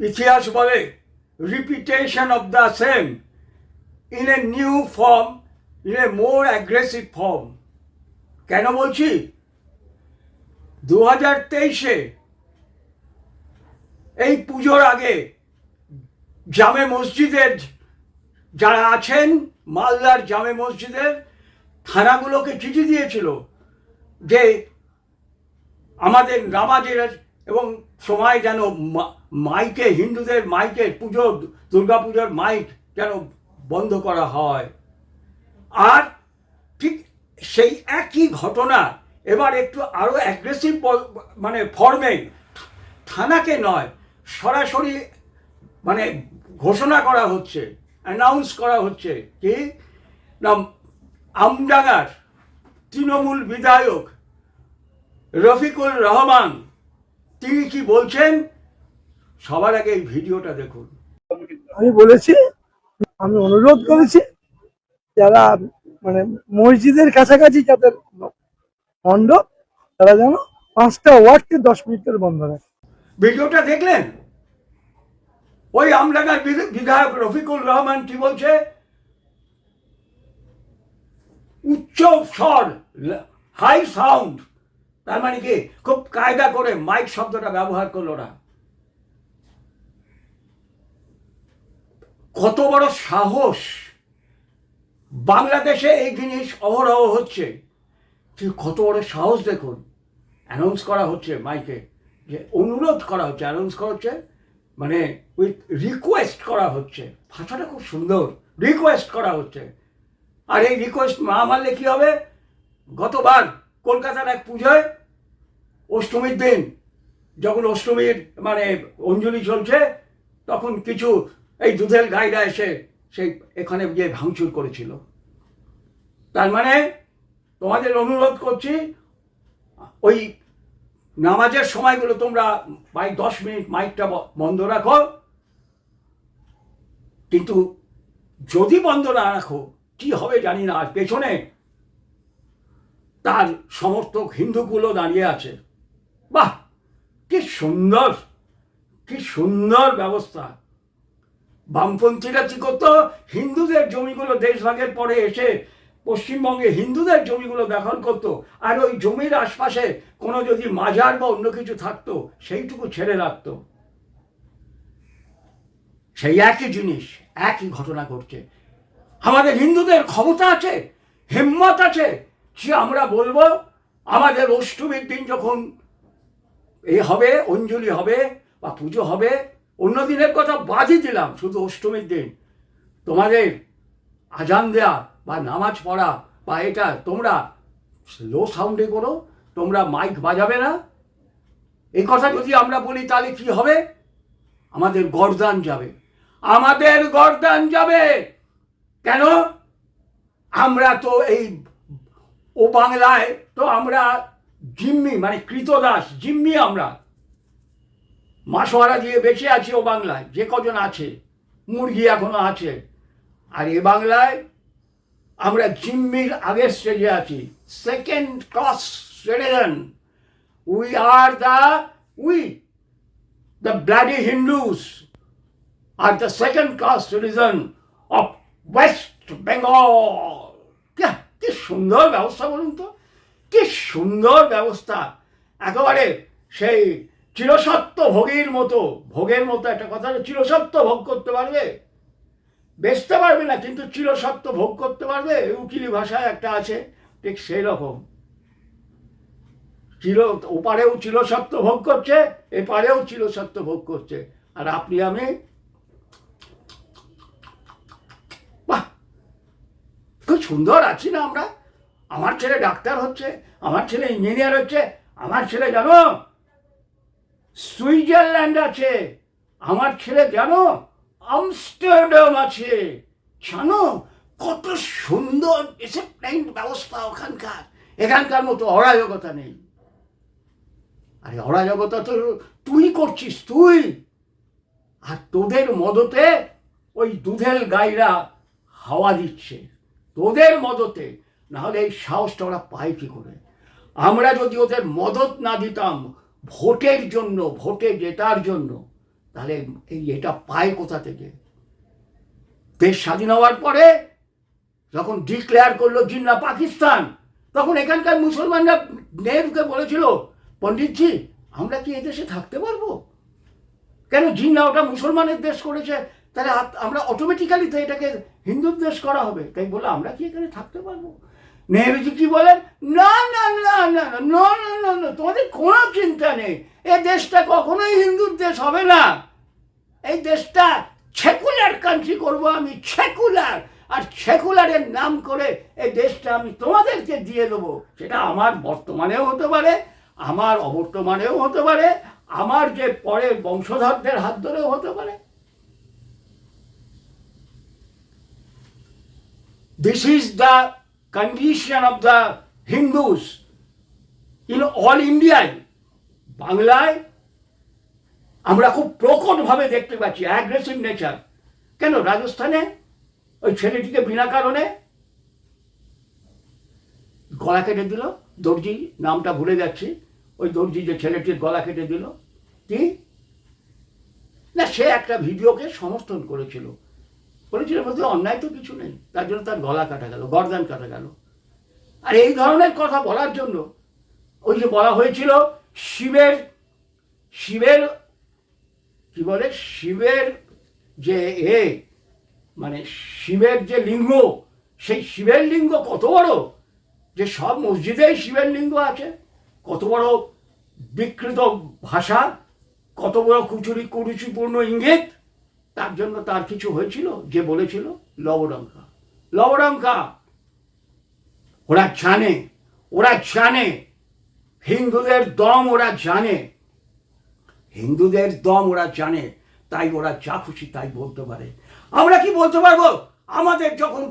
ইতিহাস বলে repetition of the same in a new form in a more aggressive form কেন বলছি? দু হাজার তেইশে এই পুজোর আগে জামে মসজিদের যারা আছেন, মালদার জামে মসজিদের থানাগুলোকে চিঠি দিয়েছিল যে আমাদের নামাজের এবং সময় যেন মাইকে, হিন্দুদের মাইকে পুজো, দুর্গা পুজোর মাইক যেন বন্ধ করা হয়। আর ঠিক সেই একই ঘটনা, এবার একটু আরও অ্যাগ্রেসিভ মানে ফর্মে থানাকে নয়, সরাসরি মানে ঘোষণা করা হচ্ছে অ্যানাউন্স করা হচ্ছে কি, না, আমডাঙ্গার তৃণমূল বিধায়ক রফিকুল রহমান তিনি কি বলছেন? সবার আগে এই ভিডিওটা দেখুন। আমি বলেছি আমি অনুরোধ করেছি যারা মানে মসজিদের কাছাকাছি যাদের মণ্ডপ তারা যেন পাঁচটা ওয়ার্ডকে দশ মিনিটের বন্ধ রাখে। ভিডিওটা দেখলেন? ওই আমডাঙ্গার বিধ- বিধায়ক রফিকুল রহমান কি বলছে? উচ্চ স্বর হাই সাউন্ড তার মানে কি? খুব কায়দা করে মাইক শব্দটা ব্যবহার করল না। কত বড় সাহস! বাংলাদেশে এই জিনিস অহরহ হচ্ছে। কত বড় সাহস দেখুন। অ্যানাউন্স করা হচ্ছে মাইকে। যে অনুরোধ করা হচ্ছে অ্যানাউন্স করা হচ্ছে মানে উইথ রিকোয়েস্ট করা হচ্ছে। ভাষাটা খুব সুন্দর। রিকোয়েস্ট করা হচ্ছে। আর এই রিকোয়েস্ট না মানলে কী হবে? গতবার কলকাতার এক পুজোয় অষ্টমীর দিন, যখন অষ্টমীর মানে অঞ্জলি চলছে, তখন কিছু এই দুধের গাইরা এসে সেই এখানে গিয়ে ভাঙচুর করেছিল। তার মানে তোমাদের অনুরোধ করছি, ওই নামাজের সময়গুলো তোমরা প্রায় দশ মিনিট মাইকটা বন্ধ রাখো। কিন্তু যদি বন্ধ না রাখো, কি হবে জানি না পেছনে তার সমর্থক হিন্দুগুলো দাঁড়িয়ে আছে। বাহ, কি সুন্দর কি সুন্দর ব্যবস্থা। বামপন্থীরা কি করতো? হিন্দুদের জমিগুলো দেশভাগের পরে এসে পশ্চিমবঙ্গে হিন্দুদের জমিগুলো দখল করতো। আর ওই জমির আশপাশে কোনো যদি মাজার বা অন্য কিছু থাকতো, সেইটুকু ছেড়ে রাখতো। সেই একই জিনিস, একই ঘটনা ঘটছে। আমাদের হিন্দুদের ক্ষমতা আছে, হিম্মত আছে যে আমরা বলব, আমাদের অষ্টমীর দিন যখন এ হবে, অঞ্জলি হবে বা পুজো হবে, অন্য দিনের কথা বাদই দিলাম, শুধু অষ্টমীর দিন। তোমাদের আজান দেয়া বা নামাজ পড়া বা এটা, তোমরা লো সাউন্ডে করো তোমরা মাইক বাজাবে না। এই কথা যদি আমরা বলি, তাহলে কি হবে? আমাদের গরদান যাবে। আমাদের গরদান যাবে। কেন? আমরা তো এই ও বাংলায় তো আমরা জিম্মি মানে কৃতদাস, জিম্মি আমরা। মাসোয়ারা দিয়ে বেঁচে আছি ও বাংলায়, যে কজন আছে, মুরগি এখনও আছে। আর এ বাংলায় আমরা জিম্মির আগের স্টেজে আছি। Second class citizen we are the we the bloody Hindus are the second class citizen of West Bengal কি সুন্দর ব্যবস্থা বলুন তো? কি সুন্দর ব্যবস্থা। একেবারে সেই চিরসত্য ভোগীর মতো ভোগের মতো একটা কথা আছে, চিরসত্য ভোগ করতে পারবে? বেচতে পারবে না কিন্তু চিরসত্য ভোগ করতে পারবে? উকিলি ভাষায় একটা আছে ঠিক সেই রকম। চির ওপারেও চিরসত্য ভোগ করছে এপারেও চিরসত্য ভোগ করছে। আর আপনি আমি বাহ খুব সুন্দর আছি না আমরা? আমার ছেলে ডাক্তার হচ্ছে, আমার ছেলে ইঞ্জিনিয়ার হচ্ছে, আমার ছেলে জানো? সুইজারল্যান্ড আছে, আমার ছেলে জানো? আমস্টারডাম আছে, জানো? কত সুন্দর ডিসিপ্লাইন ব্যবস্থা ওখানকার। এখানকার মতো অরাজকতা নেই। আরে অরাজকতা তো তুই করছিস, তুই। আর তোদের মদতে ওই দুধের গাইরা হাওয়া দিচ্ছে। তোদের মদতে, নাহলে এই সাহসটা ওরা পায় কি করে? আমরা যদি ওদের মদত না দিতাম, ভোটের জন্য, ভোটে জেতার জন্য, তাহলে এই এটা পায় কোথা থেকে? দেশ স্বাধীন হওয়ার পরে, যখন ডিক্লেয়ার করল জিন্না পাকিস্তান, তখন এখানকার মুসলমানরা নেহরুকে বলেছিল, পণ্ডিতজি, আমরা কি এদেশে থাকতে পারব? কেন জিন্না ওটা মুসলমানের দেশ করেছে? তাহলে আমরা অটোমেটিক্যালি তো এটাকে হিন্দুর দেশ করা হবে। তাই বলে আমরা কি এখানে থাকতে পারব? নেহরুজি কি বলেন? না না না না না না না না না, তোমাদের কোনো চিন্তা নেই। এ দেশটা কখনোই হিন্দুর দেশ হবে না। এই দেশটা সেকুলার কান্ট্রি করব আমি সেকুলার আর সেকুলারের নাম করে এই দেশটা আমি তোমাদেরকে দিয়ে দেবো। সেটা আমার বর্তমানেও হতে পারে, আমার অবর্তমানেও হতে পারে, আমার যে পরের বংশধরদের হাত ধরেও হতে পারে। This is the condition of the Hindus in all India. বাংলায় আমরা খুব প্রকটভাবে দেখতে পাচ্ছি অ্যাগ্রেসিভ নেচার কেন? রাজস্থানে ওই ছেলেটিকে বিনা কারণে গলা কেটে দিল। দর্জি নামটা ভুলে যাচ্ছি। ওই দর্জি যে ছেলেটির গলা কেটে দিল। কি? না, সে একটা ভিডিওকে সমর্থন করেছিল। করেছিল বলতে অন্যায় তো কিছু নেই। তার জন্য তার গলা কাটা গেল, গরদান কাটা গেল। আর এই ধরনের কথা বলার জন্য ওই যে বলা হয়েছিল, শিবের শিবের, কি বলে, শিবের যে এ মানে শিবের যে লিঙ্গ, সেই শিবের লিঙ্গ কত বড়? যে সব মসজিদেই শিবের লিঙ্গ আছে। কত বড় বিকৃত ভাষা, কত বড় কুচুরি কুরুচিপূর্ণ ইঙ্গিত তার জন্য তার কিছু হয়েছিল, যে বলেছিল, লবডঙ্কা। লবডঙ্কা, ওরা জানে ওরা জানে, হিন্দুদের দম ওরা জানে, হিন্দুদের দম ওরা জানে, তাই ওরা যা খুশি তাই বলতে পারে। আমরা কি বলতে পারব? আমাদের যখন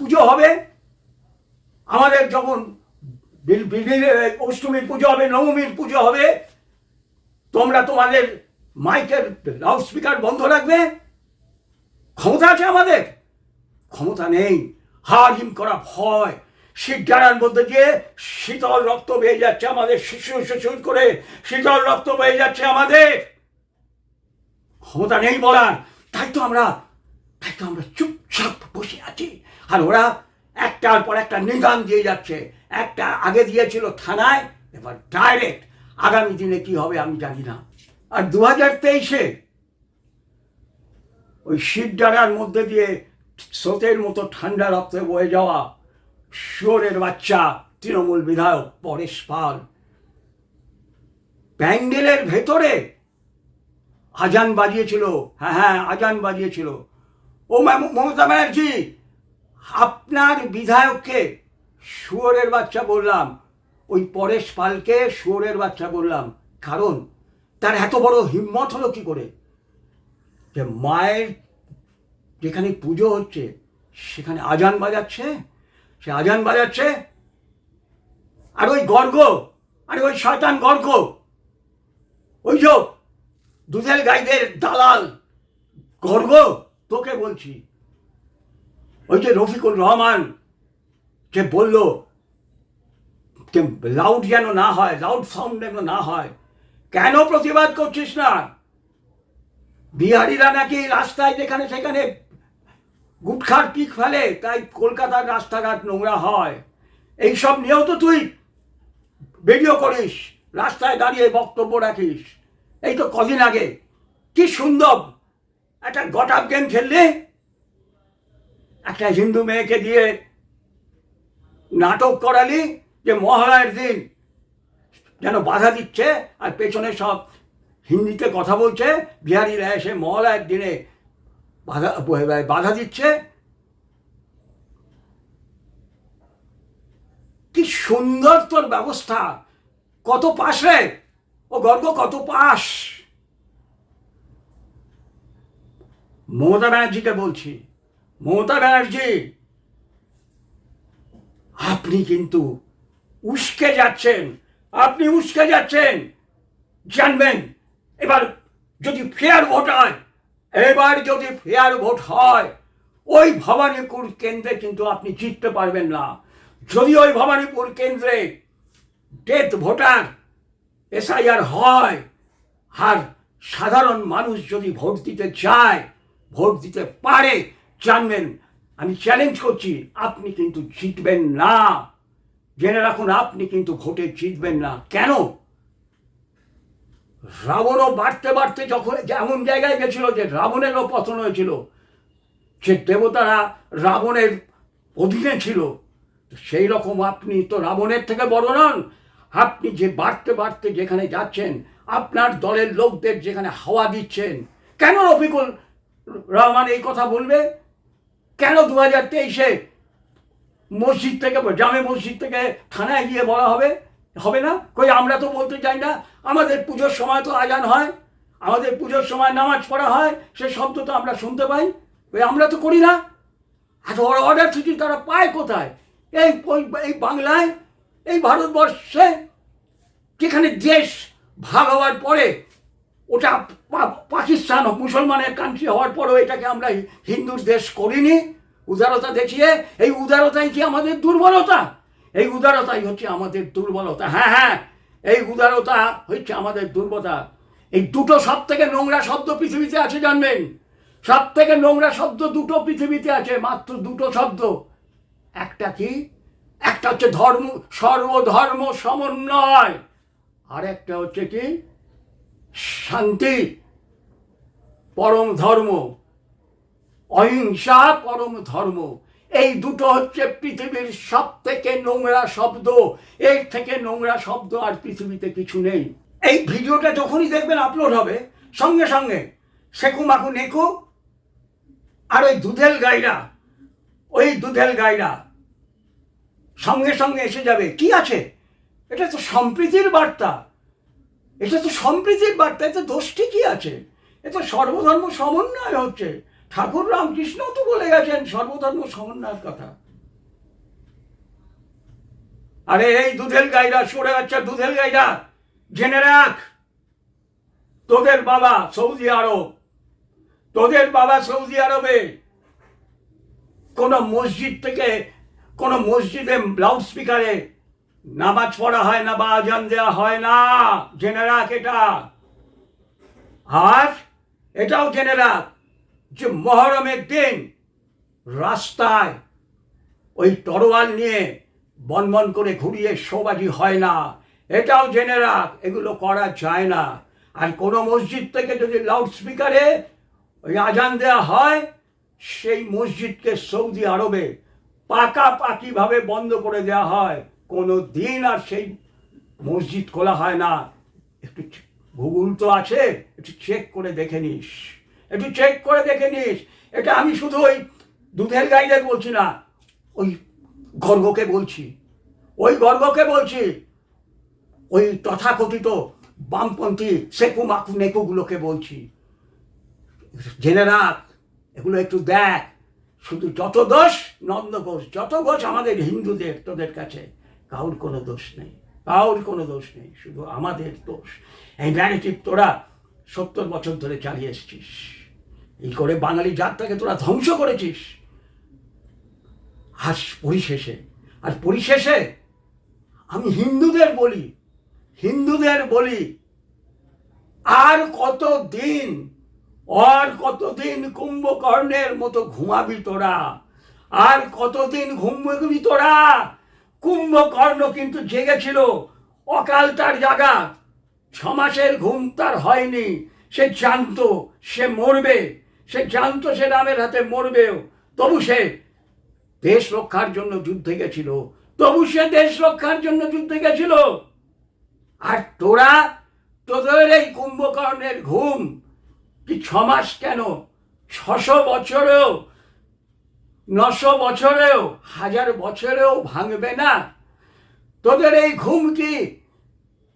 পুজো হবে, আমাদের যখন অষ্টমীর পুজো হবে, নবমীর পুজো হবে, তোমরা তোমাদের মাইকের লাউড স্পিকার বন্ধ রাখবে? ক্ষমতা আছে আমাদের? ক্ষমতা নেই। হার হিম করা ভয়। শীত জানার মধ্যে দিয়ে শীতল রক্ত বেয়ে যাচ্ছে আমাদের শিশু শিশু করে। শীতল রক্ত বেয়ে যাচ্ছে আমাদের। ক্ষমতা নেই বলার। তাই তো আমরা, তাই তো আমরা চুপচাপ বসে আছি। আর ওরা একটার পর একটা নিদান দিয়ে যাচ্ছে। একটা আগে দিয়েছিল থানায়, এবার ডাইরেক্ট। আগামী দিনে কি হবে আমি জানি না। আর দু হাজার তেইশে ওই জানার মধ্যে দিয়ে স্রোতের মতো ঠান্ডা রক্তে বয়ে যাওয়া শুয়োরের বাচ্চা তৃণমূল বিধায়ক পরেশ পাল। প্যান্ডেলের ভেতরে আজান বাজিয়েছিল হ্যাঁ হ্যাঁ আজান বাজিয়েছিল। ও মমতা ব্যানার্জি, আপনার বিধায়ককে শুয়োরের বাচ্চা বললাম, ওই পরেশ পালকে শুয়োরের বাচ্চা বললাম। কারণ তার এত বড় হিম্মত হলো কি করে? যে মায়ের যেখানে পুজো হচ্ছে, সেখানে আজান বাজাচ্ছে, সে আজান বাজাচ্ছে, আর ওই গর্গ, আর ওই শয়তান গর্গ, ওই যে দুধের গাইদের দালাল গর্গ, তোকে বলছি। ওই যে রফিকুর রহমান, যে বলল যে লাউড যেন না হয় লাউড সাউন্ড যেন না হয় কেন প্রতিবাদ করছিস না? বিহারিরা নাকি রাস্তায় যেখানে সেখানে গুটখার পিক ফেলে, তাই কলকাতার রাস্তাঘাট নোংরা হয়। এইসব নিয়েও তো তুই ভিডিও করিস, রাস্তায় দাঁড়িয়ে বক্তব্য রাখিস। এই তো কদিন আগে। কি সুন্দর একটা গটাপ গেম খেললে? একটা হিন্দু মেয়েকে দিয়ে নাটক করালি যে মহালয়ের দিন। যেন বাধা দিচ্ছে আর পেছনে সব হিন্দিতে কথা বলছে, বিহারিরা এসে মহালয়ের দিনে বাধা বাধা দিচ্ছে। কি সুন্দর তোর ব্যবস্থা। কত পাশ রে? ও গর্ব কত পাশ মমতা ব্যানার্জিকে বলছি। মমতা ব্যানার্জি, আপনি কিন্তু উস্কে যাচ্ছেন। আপনি উস্কে যাচ্ছেন। জানবেন, এবার যদি ফেয়ার ভোট হয়, এবার যদি ফেয়ার ভোট হয়, ওই ভবানীপুর কেন্দ্রে কিন্তু আপনি জিততে পারবেন না। যদি ওই ভবানীপুর কেন্দ্রে ডেথ ভোটার এসআইআর হয়, আর সাধারণ মানুষ যদি ভোট দিতে চায়, ভোট দিতে পারে, জানবেন, আমি চ্যালেঞ্জ করছি, আপনি কিন্তু জিতবেন না। জেনে রাখুন, আপনি কিন্তু ভোটে জিতবেন না। কেন? রাবণও বাড়তে বাড়তে যখন এমন জায়গায় গেছিল যে রাবণেরও পতন হয়েছিল যে দেবতারা রাবণের অধীনে ছিল। সেই রকম আপনি তো রাবণের থেকে বড় নন। আপনি যে বাড়তে বাড়তে যেখানে যাচ্ছেন, আপনার দলের লোকদের যেখানে হাওয়া দিচ্ছেন, কেন রফিকুল রহমান এই কথা বলবে? কেন দু হাজার তেইশে মসজিদ থেকে, জামে মসজিদ থেকে থানায় গিয়ে বলা হবে হবে না? কই, আমরা তো বলতে চাই না। আমাদের পুজোর সময় তো আজান হয়। আমাদের পুজোর সময় নামাজ পড়া হয়, সে শব্দ তো আমরা শুনতে পাই। ওই আমরা তো করি না। বড় অর্ডার ছুটি তারা পায় কোথায়? এই এই বাংলায়, এই ভারতবর্ষে, যেখানে দেশ ভাগ হওয়ার পরে, ওটা পাকিস্তান মুসলমানের কান্ট্রি হওয়ার পরেও এটাকে আমরা হিন্দুর দেশ করিনি। উদারতা দেখিয়ে, এই উদারতাই কি আমাদের দুর্বলতা? এই উদারতাই হচ্ছে আমাদের দুর্বলতা। হ্যাঁ হ্যাঁ এই উদারতা হচ্ছে আমাদের দুর্বলতা। এই দুটো সব থেকে নোংরা শব্দ পৃথিবীতে আছে, জানবেন? সব থেকে নোংরা শব্দ দুটো পৃথিবীতে আছে, মাত্র দুটো শব্দ। একটা কি? একটা হচ্ছে ধর্ম, সর্বধর্ম সমন্বয়। আর একটা হচ্ছে কি? শান্তি, পরম ধর্ম। অহিংসা পরম ধর্ম। এই দুটো হচ্ছে পৃথিবীর সব থেকে নোংরা শব্দ। এর থেকে নোংরা শব্দ আর পৃথিবীতে কিছু নেই। এই ভিডিওটা যখনই দেখবেন আপলোড হবে, সঙ্গে সঙ্গে সেকু মাকু নেকু আর ওই দুধেল গাইরা, ওই দুধেল গাইরা সঙ্গে সঙ্গে এসে যাবে। কি আছে? এটা তো সম্প্রীতির বার্তা। এটা তো সম্প্রীতির বার্তা। এতে দোষটি কি আছে? এ তো সর্বধর্ম সমন্বয় হচ্ছে। ঠাকুর রামকৃষ্ণ তো বলে গেছেন, সর্বধর্ম সমন্বয়ের কথা। আরে এই দুধেল গাইরা, সরে যাচ্ছে দুধেল গাইরা, জেনে রাখ, তোদের বাবা সৌদি আরব, তোদের বাবা সৌদি আরবে কোনো মসজিদ থেকে, কোনো মসজিদে লাউড স্পিকারে নামাজ পড়া হয় না বা আজান দেওয়া হয় না, জেনে রাখ এটা। আর এটাও জেনে রাখ যে মহরমের দিন রাস্তায় ওই তরোয়াল নিয়ে বনবন করে ঘুরিয়ে শোবাজি হয় না। এটাও জেনে রাখ, এগুলো করা যায় না। আর কোনো মসজিদ থেকে যদি লাউড স্পিকারে ওই আজান দেওয়া হয়, সেই মসজিদকে সৌদি আরবে পাকাপাকিভাবে বন্ধ করে দেওয়া হয়। কোনো দিন আর সেই মসজিদ খোলা হয় না। একটু গুগল তো আছে, একটু চেক করে দেখে নিস। একটু চেক করে দেখে নিস। এটা আমি শুধু ওই দুধের গাইদের বলছি না, ওই গর্গকে বলছি। ওই গর্গকে বলছি, ওই তথাকথিত বামপন্থী সেকু মাকু নেকুগুলোকে বলছি। জেনে রাখ, এগুলো একটু দেখ। শুধু যত দোষ, নন্দ ঘোষ, যত ঘোষ আমাদের হিন্দুদের, তোদের কাছে, কাউর কোনো দোষ নেই। কাউর কোনো দোষ নেই, শুধু আমাদের দোষ। এই ন্যারেটিভ তোরা সত্তর বছর ধরে চালিয়ে এসছিস। এই করে বাঙালি জাতটাকে তোরা ধ্বংস করেছিস। আর পরিশেষে আর পরিশেষে আমি হিন্দুদের বলি হিন্দুদের বলি, আর কত দিন আর কতদিন কুম্ভকর্ণের মতো ঘুমাবি তোরা? আর কতদিন ঘুমবি তোরা? কুম্ভকর্ণ কিন্তু জেগেছিল অকাল তার জাগা ছ মাসের ঘুম তার হয়নি, সে জানতো, সে মরবে। সে জানতো সে রামের হাতে মরবেও। তবু সে দেশ রক্ষার জন্য যুদ্ধে গেছিল। তবু সে দেশ রক্ষার জন্য যুদ্ধে গেছিল। আর তোরা, তোদের এই কুম্ভকর্ণের ঘুম কি ছ মাস কেন? ছশো বছরেও, নশো বছরেও, হাজার বছরেও ভাঙবে না? তোদের এই ঘুম কি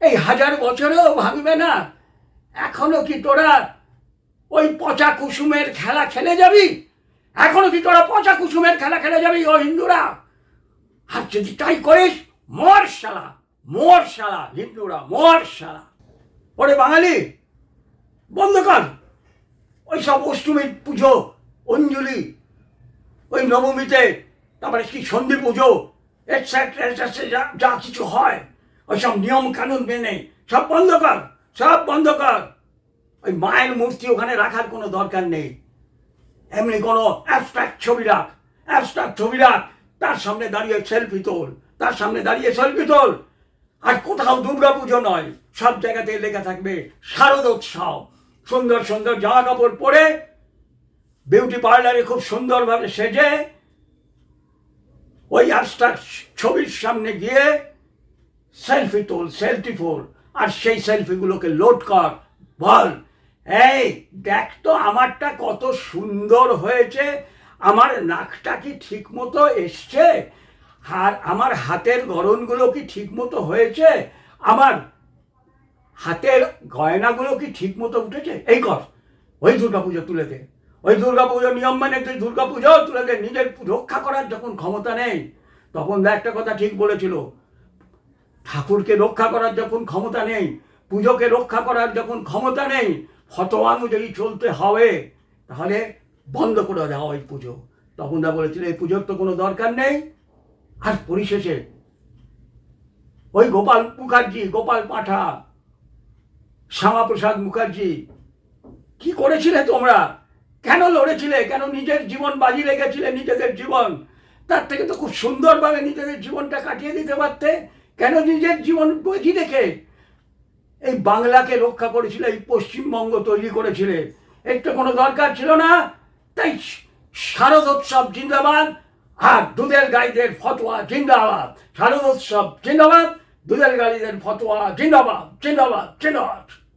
এই হাজার বছরেও ভাঙবে না? এখনও কি তোরা ওই পচা কুসুমের খেলা খেলে যাবি? এখনও কি তোরা পচা কুসুমের খেলা খেলে যাবি, ও হিন্দুরা? আর যদি তাই করিস, মর শালা, মর হিন্দুরা, মর শালা। ওরে বাঙালি, বন্ধ কর। ওই সব অষ্টমীর পুজো, অঞ্জলি, ওই নবমীতে, তারপরে কি সন্ধি পুজো এটসেট্রা এটসেট্রা যা কিছু হয়, ওই সব নিয়ম কানুন মেনে, সব বন্ধ কর, সব বন্ধ কর। ওই মায়ের মূর্তি ওখানে রাখার কোনো দরকার নেই। এমনি কোনো অ্যাবস্ট্রাক্ট ছবি রাখ অ্যাবস্ট্রাক্ট ছবি রাখ। তার সামনে দাঁড়িয়ে সেলফি তোল, তার সামনে দাঁড়িয়ে সেলফি তোল। আর কোথাও দুর্গাপুজো নয়, সব জায়গাতে লেখা থাকবে, শারদোৎসব। সুন্দর সুন্দর জামা কাপড় পরে বিউটি পার্লারে খুব সুন্দরভাবে সেজে ওই অ্যাবস্ট্রাক্ট ছবির সামনে গিয়ে সেলফি তোল সেলফি ফোর আর সেই সেলফিগুলোকে লোড কর, বল। এই, দেখ তো আমারটা কত সুন্দর হয়েছে। আমার নাকটা কি ঠিক মতো এসছে? আর আমার হাতের গড়নগুলো কি ঠিক মতো হয়েছে? আমার হাতের গয়নাগুলো কি ঠিক মতো উঠেছে? এই কর, ওই দুর্গা দুর্গাপুজো তুলে দে। ওই দুর্গা দুর্গাপুজো নিয়ম মানে তুই দুর্গা দুর্গাপুজো তুলে দে। নিজের রক্ষা করার যখন ক্ষমতা নেই, তখন একটা কথা ঠিক বলেছিল। ঠাকুরকে রক্ষা করার যখন ক্ষমতা নেই, পুজোকে রক্ষা করার যখন ক্ষমতা নেই ফতোয়া অনুযায়ী চলতে হবে, তাহলে বন্ধ করে দেওয়া ওই পুজো। তখন দা বলেছিল, এই পুজোর তো কোনো দরকার নেই। আর পরিশেষে, ওই গোপাল মুখার্জি, গোপাল পাঠা, শ্যামাপ্রসাদ মুখার্জি, কি করেছিলে তোমরা? কেন লড়েছিলে? কেন নিজের জীবন বাজি লেগেছিলে নিজেদের জীবন? তার থেকে তো খুব সুন্দরভাবে নিজেদের জীবনটা কাটিয়ে দিতে পারতে। কেন নিজের জীবন বাজি রেখে এই বাংলাকে রক্ষা করেছিল, এই পশ্চিমবঙ্গ তৈরি করেছিলে। তো কোনো দরকার ছিল না? তাই শারদোৎসব জিন্দাবাদ আর দুধের গাড়িদের ফতোয়া জিন্দাবাদ। শারদোৎসব জিন্দাবাদ দুধের গাড়িদের ফতোয়া জিন্দাবাদ জিন্দাবাদ জিন্দাবাদ।